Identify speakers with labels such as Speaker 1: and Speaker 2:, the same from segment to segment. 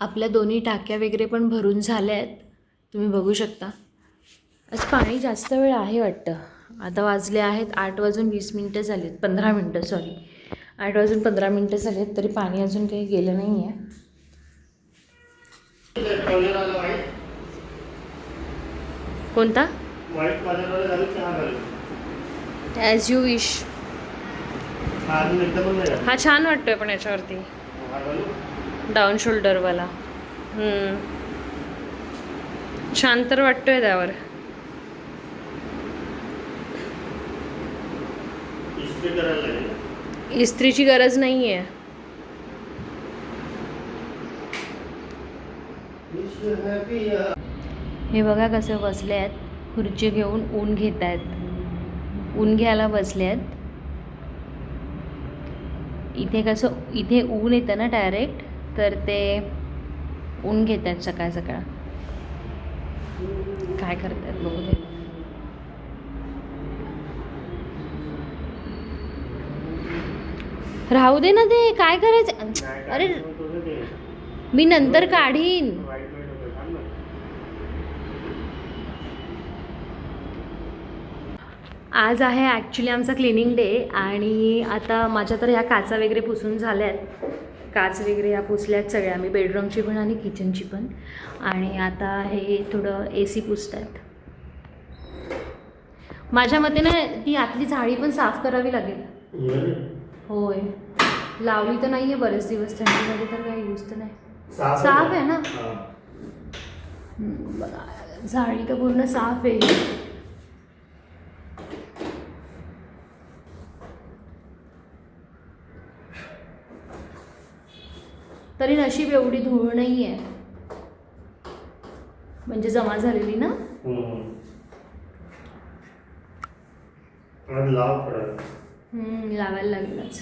Speaker 1: आपल्या दोन्ही टाक्या वगैरे पण भरून झाल्या आहेत तुम्ही बघू शकता. आज पाणी जास्त वेळ आहे वाटतं. आता वाजले आहेत आठ वाजून वीस मिनटं झाली आहेत पंधरा मिनटं सॉरी आठ वाजून पंधरा मिनटं झाली आहेत तरी पाणी अजून काही गेलं नाही आहे कोणता ॲज यू विश
Speaker 2: हा
Speaker 1: छान वाटतोय पण याच्यावरती? डाऊन शोल्डरवाला. हम्म. छान तर वाटतोय त्यावर. इस्त्रीची गरज नाही आहे हे बघा कसं बसले आहेत खुर्ची घेऊन ऊन घेत आहेत ऊन घ्यायला बसले आहेत इथे कसं इथे ऊन येतं ना डायरेक्ट तर ते ऊन घेत आहेत सकाळ सकाळ. काय करतात बघू दे. राहू दे ना ते काय करायचं? अरे मी नंतर काढीन. आज आहे ॲक्च्युली आमचा क्लिनिंग डे आणि आता माझ्या तर ह्या काचा वगैरे पुसून झाल्या आहेत काच वगैरे या पुसल्या आहेत सगळ्या. मी बेडरूमची पण आणि किचनची पण. आणि आता हे थोडं ए सी पुसत आहेत माझ्या मते ना ती आतली झाडी पण साफ करावी लागेल. होय? लावली तर नाही आहे बरेच दिवस. थंडीमध्ये तर काही यूज तर नाही.
Speaker 2: साफ
Speaker 1: आहे ना? बघा. झाडी तर पूर्ण साफ आहे. तरी नशीब एवढी धूळ नाही आहे म्हणजे जमा झालेली ना? लावायला लागेलच.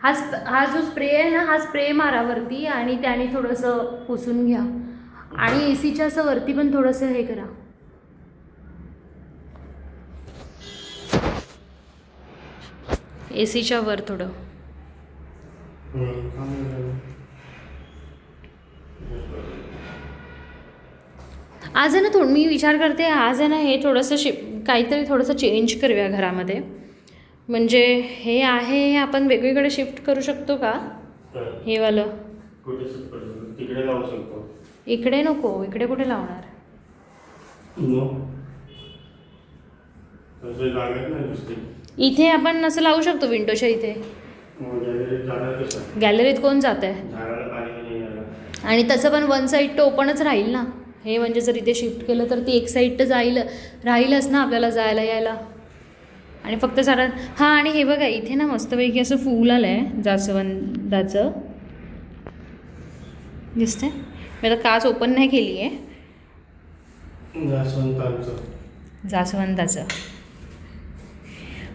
Speaker 1: हा स्प हा जो स्प्रे आहे ना हा स्प्रे मारावरती आणि त्याने थोडंसं पुसून घ्या. आणि ए सीच्या असं वरती पण थोडंसं हे करा. ए सीच्या वर थोडं. आज आहे ना थोडं मी विचार करते आज आहे ना हे थोडंसं शिप काहीतरी थोडंसं चेंज करूया घरामध्ये. म्हणजे हे आहे हे आपण वेगळीकडे शिफ्ट करू शकतो का? हे वालं?
Speaker 2: तिकडे लावू शकतो.
Speaker 1: इकडे नको इकडे कुठे लावणार? इथे आपण असं लावू शकतो विंडोच्या इथे.
Speaker 2: गॅलरीत
Speaker 1: कोण जात आहे
Speaker 2: झाडाला पाणी नाही यायला
Speaker 1: आणि तसं पण वन साईड तर ओपनच राहील ना. हे म्हणजे जर इथे शिफ्ट केलं तर ती एक साईड तर जाईल राहीलच ना आपल्याला जायला यायला. आणि फक्त सारा हां आणि हे बघा इथे ना मस्तपैकी असं फूल आलं आहे जास्वंदाचं. दिसतंय? मी आता काच ओपन नाही केली आहे. जास्वंदाचं.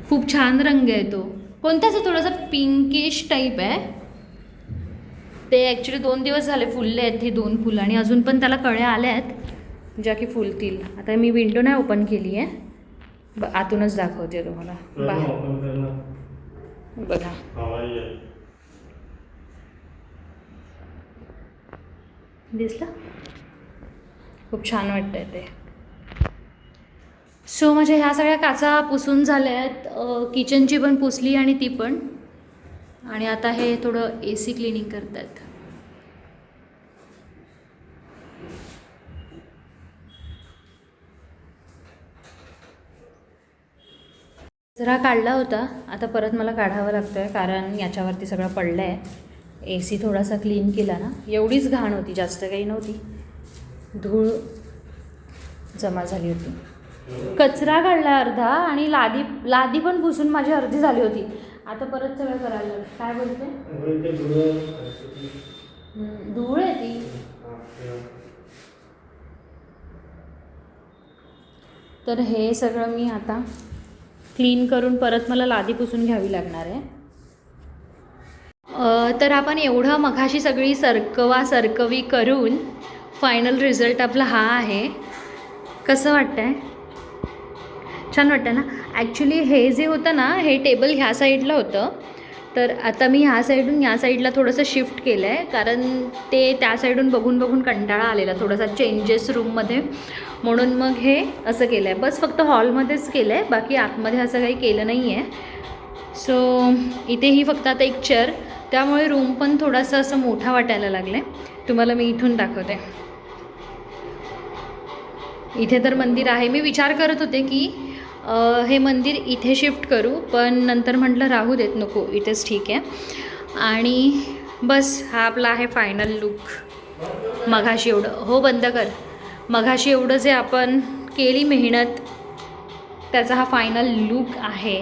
Speaker 1: खूप छान रंग आहे तो. कोणताच थोडासा पिंकिश टाईप आहे? ते ॲक्च्युली दोन दिवस झाले फुलले आहेत हे दोन फुलं आणि अजून पण त्याला कळ्या आल्या आहेत ज्या की फुलतील. आता मी विंडो नाही ओपन केली आहे. ब आतूनच दाखवते तुम्हाला. बाहेर
Speaker 2: करणं
Speaker 1: बघा. दिसलं? खूप छान वाटतंय ते. सो म्हणजे ह्या सगळ्या काचा पुसून झाल्या आहेत. किचनची पण पुसली आणि ती पण. आणि आता हे थोडं ए सी क्लिनिंग करतात जरा काढला होता. आता परत मला काढावं लागतं आहे कारण याच्यावरती सगळं पडलं आहे ए सी थोडासा क्लीन केला ना. एवढीच घाण होती जास्त काही नव्हती. धूळ जमा झाली होती. कचरा काढला अर्धा आणि लादी लादी पण पुसून माझी अर्धी झाली होती. आता परत सगळं करायला लागलं. काय बोलते?
Speaker 2: धुळं.
Speaker 1: आहे ती. तर हे सगळं मी आता क्लीन करून परत मला लादी पुसून घ्यावी लागणार आहे. तर आपण एवढं मघाशी सगळी सरकवा सरकवी करून फायनल रिझल्ट आपला हा आहे. कसं वाटतं आहे छान वाटतं ना. ॲक्च्युली हे जे होतं ना हे टेबल ह्या साईडला होतं. तर आता मी ह्या साईडून या साईडला थोडंसं शिफ्ट केलं आहे कारण ते त्या साईडून बघून बघून कंटाळा आलेला थोडासा चेंजेस रूममध्ये म्हणून मग हे असं केलं आहे बस फक्त हॉलमध्येच केलं आहे बाकी आतमध्ये असं काही केलं नाही आहे सो इथे ही फक्त आता एक चेअर त्यामुळे रूम पण थोडासा असं मोठा वाटायला लागला आहे तुम्हाला मी इथून दाखवते. इथे तर मंदिर आहे. मी विचार करत होते की हे मंदिर इथे शिफ्ट करू पण नंतर म्हटलं राहू देत नको इथेच ठीक आहे. आणि बस हा आपला आहे फायनल लुक मघाशी एवढं हो बंद कर. मघाशी एवढं जे आपण केली मेहनत त्याचा हा फायनल लुक आहे.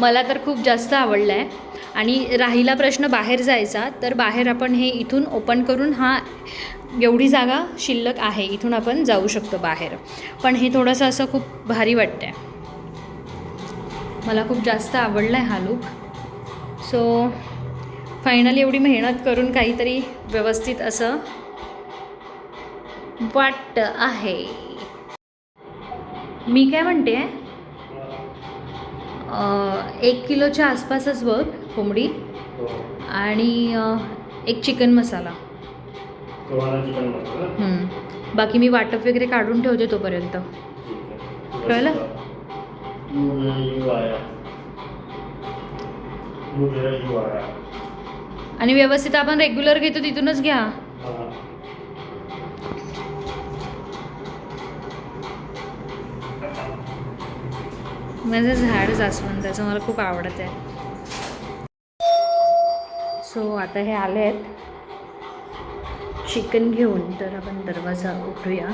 Speaker 1: मला तर खूप जास्त आवडला आहे आणि राहिला प्रश्न बाहेर जायचा तर बाहेर आपण हे इथून ओपन करून हा एवढी जागा शिल्लक आहे इथून आपण जाऊ शकतो बाहेर. पण हे थोडंसं असं खूप भारी वाटतं आहे मला खूप जास्त आवडला आहे हा लुक सो फायनली एवढी मेहनत करून काहीतरी व्यवस्थित असं वाटतं आहे. मी काय म्हणते? एक किलोच्या आसपासच बघ कोंबडी. आणि एक चिकन मसाला. बाकी मी वाटप वगैरे काढून ठेवते तोपर्यंत. कळलं? आणि व्यवस्थित आपण रेग्युलर घेतो तिथूनच घ्या. माझं झाड जास्वंदाचं मला खूप आवडत आहे. सो आता हे आले आहेत चिकन घेऊन तर आपण दरवाजा उठूया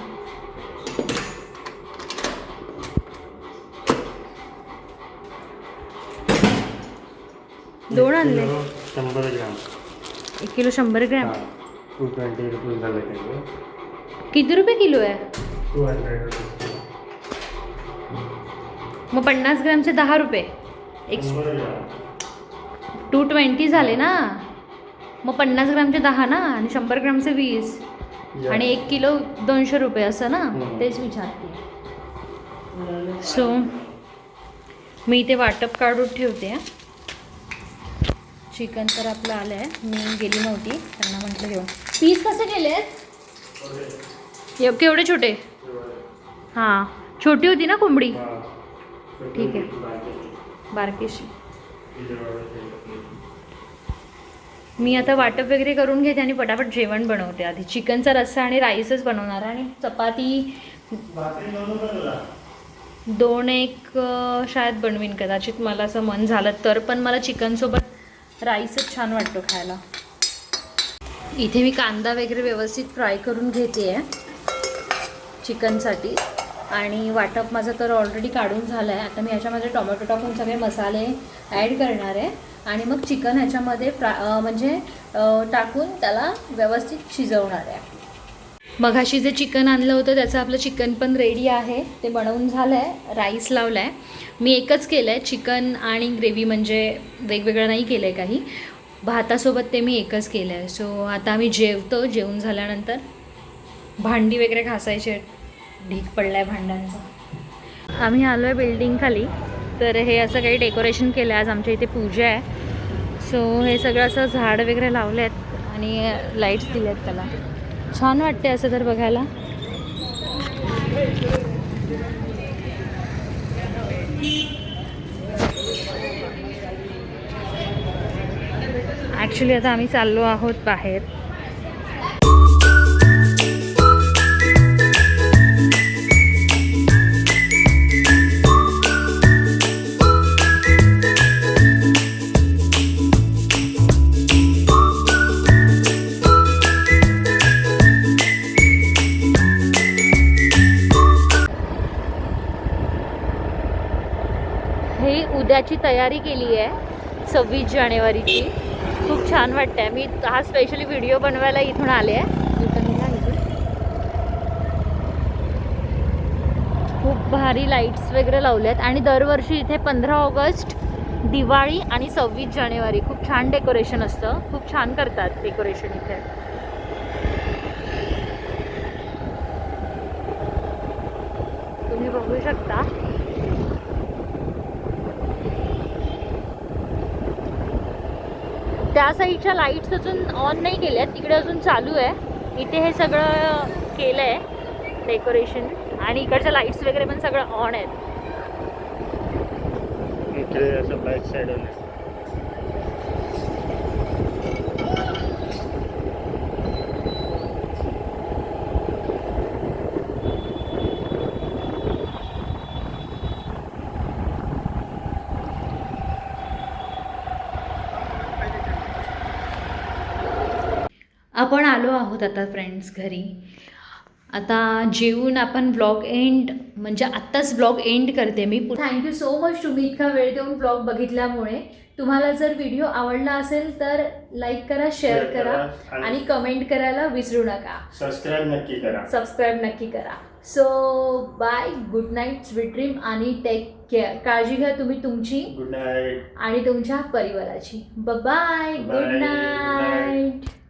Speaker 1: दोन आणले.
Speaker 2: शंभर ग्राम.
Speaker 1: एक किलो शंभर ग्रॅम.
Speaker 2: हाँ टू ट्वेंटी रुपीज झाले त्याचे.
Speaker 1: किती रुपये किलो आहे?
Speaker 2: टू हंड्रेड रुपीज
Speaker 1: मग पन्नास ग्रॅमचे दहा रुपये. एक
Speaker 2: शंभर ग्राम.
Speaker 1: टू ट्वेंटी झाले ना? मग पन्नास ग्रामचे दहा ना? आणि शंभर ग्रामचे वीस. आणि एक किलो दोनशे रुपये असं ना?
Speaker 2: हम्म.
Speaker 1: तेच विचारते. सो मी इथे वाटप काढून ठेवते हा. चिकन तर आपलं आलं आहे मी गेली नव्हती त्यांना म्हटलं घेऊन. पीस कसे केले आहेत केवढे छोटे? हां. छोटी होती ना कोंबडी?
Speaker 2: हाँ.
Speaker 1: ठीक आहे. बारकेशी. मी आता वाटप वगैरे करून घेते आणि पटापट जेवण बनवते आधी. चिकनचा रस्सा आणि राईसच बनवणार आहे आणि चपाती. दोन एक शायद बनवीन कदाचित. मला असं मन झालं तर पण मला चिकनसोबत राईसच छान वाटतो खायला. इथे मी कांदा वगैरे व्यवस्थित फ्राय करून घेते आहे चिकनसाठी. आणि वाटप माझं तर ऑलरेडी काढून झालं आहे आता मी ह्याच्यामध्ये टोमॅटो टाकून सगळे मसाले ॲड करणार आहे. आणि मग चिकन ह्याच्यामध्ये फ्रा म्हणजे टाकून त्याला व्यवस्थित शिजवणार आहे. मघाशी जे चिकन आणलं होतं त्याचं आपलं चिकन पण रेडी आहे. ते बनवून झालं आहे राईस लावला आहे मी एकच केलं आहे चिकन आणि ग्रेव्ही म्हणजे वेगवेगळं नाही केलं आहे काही. भातासोबत ते मी एकच केलं आहे सो आता आम्ही जेवतो जेवून झाल्यानंतर भांडी वगैरे घासायचे ढीक पडला आहे भांड्यांचा. आम्ही आलो आहे बिल्डिंगखाली तर हे असं काही डेकोरेशन केलं आहे आज आमच्या इथे पूजा आहे. सो हे सगळं असं झाड वगैरे लावले आहेत आणि लाईट्स दिले आहेत त्याला. छान वाटते असं तर बघायला. ॲक्च्युली आता आम्ही चाललो आहोत बाहेर. तयारी केली आहे सव्वीस जानेवारीची. खूप छान वाटतंय. मी हा स्पेशली व्हिडिओ बनवायला इथून आले आहे. खूप भारी लाईट्स वगैरे लावल्यात आणि दरवर्षी इथे पंधरा ऑगस्ट दिवाळी आणि सव्वीस जानेवारी खूप छान डेकोरेशन असतं. खूप छान करतात डेकोरेशन इथे तुम्ही बघू शकता त्या साईडच्या लाईट्स अजून ऑन नाही केल्या तिकडे अजून चालू आहे. इथे हे सगळं केलं आहे डेकोरेशन आणि इकडच्या लाईट्स वगैरे पण सगळं ऑन आहेत. आपण आलो आहोत आता फ्रेंड्स घरी. आता जेवून आपण ब्लॉग एंड म्हणजे आत्ताच ब्लॉग एंड करते मी. थँक्यू सो मच तुम्ही इतका वेळ देऊन ब्लॉग बघितल्यामुळे. तुम्हाला जर व्हिडिओ आवडला असेल तर लाईक करा शेअर करा
Speaker 2: आणि-
Speaker 1: कमेंट करायला विसरू नका.
Speaker 2: सबस्क्राईब नक्की करा.
Speaker 1: सबस्क्राईब नक्की करा. So bye good night sweet dream आणि टेक केअर काळजी घ्या तुम्ही तुमची
Speaker 2: गुड नाईट
Speaker 1: आणि तुमच्या परिवाराची. बाय. गुड. नाईट